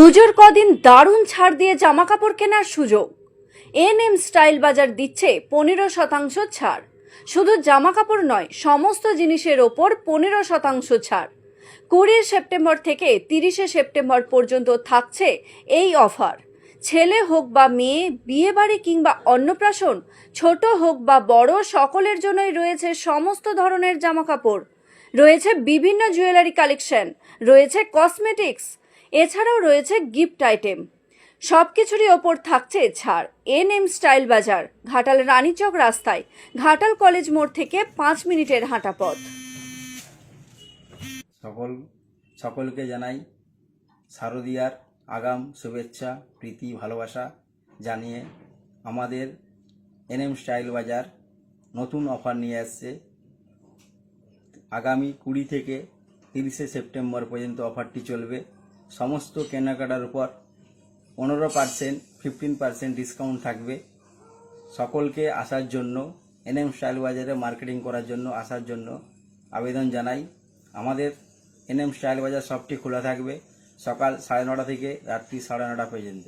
পুজোর কদিন দারুণ ছাড় দিয়ে জামা কাপড় কেনার সুযোগ। এন এম স্টাইল বাজার দিচ্ছে পনেরো শতাংশ ছাড়। শুধু জামা কাপড় নয়, সমস্ত জিনিসের ওপর পনেরো শতাংশ ছাড়। কুড়ি সেপ্টেম্বর থেকে তিরিশে সেপ্টেম্বর পর্যন্ত থাকছে এই অফার। ছেলে হোক বা মেয়ে বিয়ে বাড়ি কিংবা অন্নপ্রাশন, ছোট হোক বা বড়, সকলের জন্যই রয়েছে সমস্ত ধরনের জামা কাপড় রয়েছে বিভিন্ন জুয়েলারি কালেকশন, রয়েছে কসমেটিক্স এছাড়াও রয়েছে গিফট আইটেম। সব কিছুরই ওপর থাকছে ছাড়। এন এম স্টাইল বাজার, ঘাটাল রানীচক রাস্তায়, ঘাটাল কলেজ মোড় থেকে পাঁচ মিনিটের হাঁটা পথ। সকল, সকলকে জানাই শারদীয়ার আগাম শুভেচ্ছা, প্রীতি, ভালোবাসা জানিয়ে আমাদের এনএম স্টাইল বাজার নতুন অফার নিয়ে আসছে। আগামী কুড়ি থেকে তিরিশে সেপ্টেম্বর পর্যন্ত অফারটি চলবে। সমস্ত কেনাকাটার উপর পনেরো পার্সেন্ট ফিফটিন পার্সেন্ট ডিসকাউন্ট থাকবে। সকলকে আসার জন্য এনএম স্টাইল বাজারে মার্কেটিং করার জন্য আসার জন্য আবেদন জানাই। আমাদের এনএম স্টাইল বাজার সবটি খোলা থাকবে সকাল সাড়ে নটা থেকে রাত্রি সাড়ে নটা পর্যন্ত।